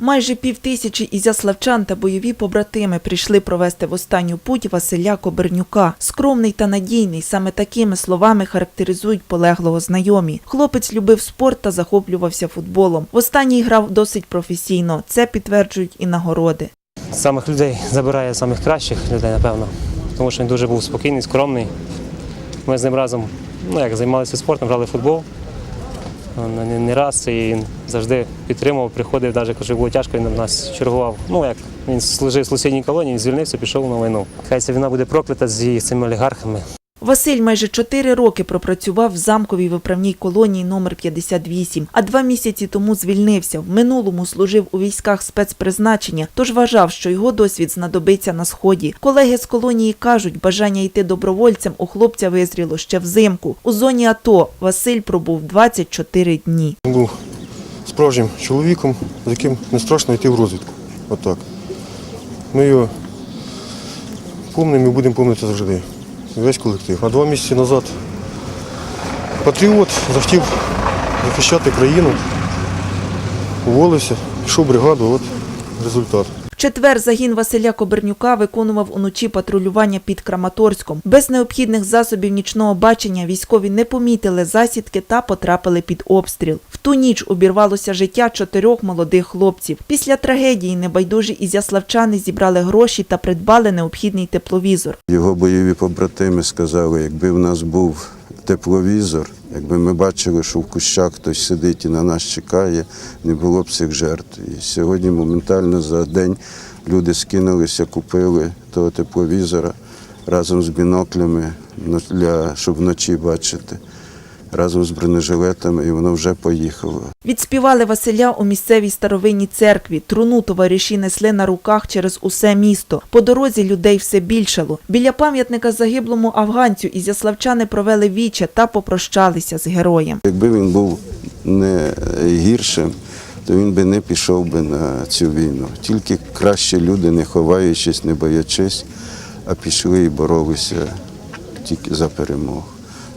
Майже півтисячі ізяславчан та бойові побратими прийшли провести в останню путь Василя Кобернюка. Скромний та надійний, саме такими словами характеризують полеглого знайомі. Хлопець любив спорт та захоплювався футболом. В останній грав досить професійно. Це підтверджують і нагороди. Самих людей забирає самих кращих людей, напевно. Тому що він дуже був спокійний, скромний. Ми з ним разом ну, як, займалися спортом, грали футбол. Не, не, раз і він завжди підтримував, приходив, навіть коли було тяжко, він нас чергував. Ну як він служив в сусідній колонії, він звільнився, пішов на війну. Хай ця війна буде проклята з цими олігархами. Василь майже чотири роки пропрацював в замковій виправній колонії номер 58, а два місяці тому звільнився. В минулому служив у військах спецпризначення, тож вважав, що його досвід знадобиться на сході. Колеги з колонії кажуть, бажання йти добровольцем у хлопця визріло ще взимку. У зоні АТО Василь пробув 24 дні. Був справжнім чоловіком, з яким не страшно йти в розвідку. Отак. Ми його пам'ятаємо і будемо пам'ятати завжди. Весь колектив. А два місяці назад патріот захотів захищати країну, уволився, пішов бригаду, от результат. Четвер загін Василя Кобернюка виконував уночі патрулювання під Краматорськом. Без необхідних засобів нічного бачення військові не помітили засідки та потрапили під обстріл. В ту ніч обірвалося життя чотирьох молодих хлопців. Після трагедії небайдужі ізяславчани зібрали гроші та придбали необхідний тепловізор. Його бойові побратими сказали, якби в нас був тепловізор, якби ми бачили, що в кущах хтось сидить і на нас чекає, не було б цих жертв. І сьогодні моментально за день люди скинулися, купили того тепловізора разом з біноклями, для, щоб вночі бачити, разом з бронежилетами, і воно вже поїхало. Відспівали Василя у місцевій старовинній церкві. Труну товариші несли на руках через усе місто. По дорозі людей все більшало. Біля пам'ятника загиблому афганцю ізяславчани провели віче та попрощалися з героєм. Якби він був не гіршим, то він би не пішов би на цю війну. Тільки кращі люди, не ховаючись, не боячись, а пішли і боролися тільки за перемогу.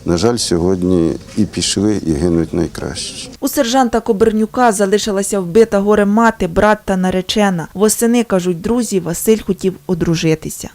На жаль, сьогодні і пішли, і гинуть найкраще. У сержанта Кобернюка залишилася вбита горе мати, брат та наречена. Восени, кажуть друзі, Василь хотів одружитися.